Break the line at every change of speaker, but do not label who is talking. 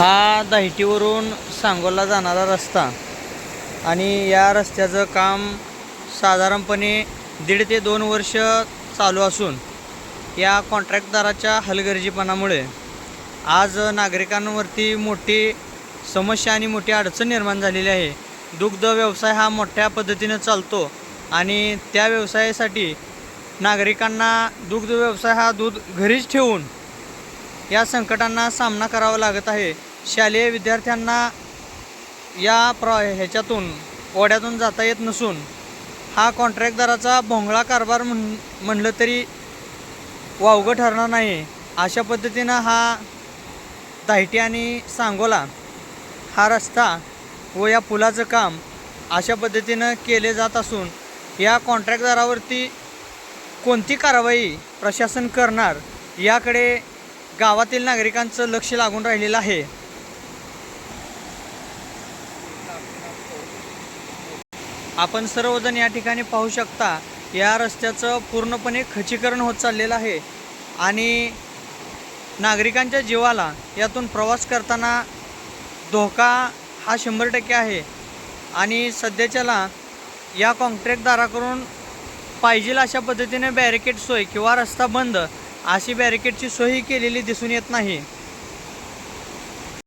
हा दहिटीवरून सांगोला जाणारा रस्ता. आणि या रस्त्याचं काम साधारणपणे दीड ते दोन वर्ष चालू असून या कॉन्ट्रॅक्टदाराच्या हलगर्जीपणामुळे आज नागरिकांवरती मोठी समस्या आणि मोठी अडचण निर्माण झालेली आहे. दुग्ध व्यवसाय हा मोठ्या पद्धतीनं चालतो आणि त्या व्यवसायासाठी नागरिकांना दुग्ध व्यवसाय हा दूध घरीच ठेवून या संकटांना सामना करावा लागत आहे. शालेय विद्यार्थ्यांना या प्र ह्याच्यातून ओढ्यातून जाता येत नसून हा कॉन्ट्रॅक्टदाराचा भोंगळा कारभार म्हण म्हणलं तरी वावगं ठरणार नाही. अशा पद्धतीनं हा दाहिटी आणि सांगोला हा रस्ता व या पुलाचं काम अशा पद्धतीनं केले जात असून या कॉन्ट्रॅक्टदारावरती कोणती कारवाई प्रशासन करणार याकडे गावातील नागरिकांचं लक्ष लागून राहिलेलं आहे. आपण सर्वजण या ठिकाणी पाहू शकता या रस्त्याचं पूर्णपणे खचीकरण होत चाललेलं आहे. आणि नागरिकांच्या जीवाला यातून प्रवास करताना धोका हा शंभर टक्के आहे. आणि सध्याच्याला या कॉन्ट्रॅक्टदाराकडून पाहिजेल अशा पद्धतीने बॅरिकेड सोय किंवा रस्ता बंद अशी बॅरिकेडची सोयही केलेली दिसून येत नाही.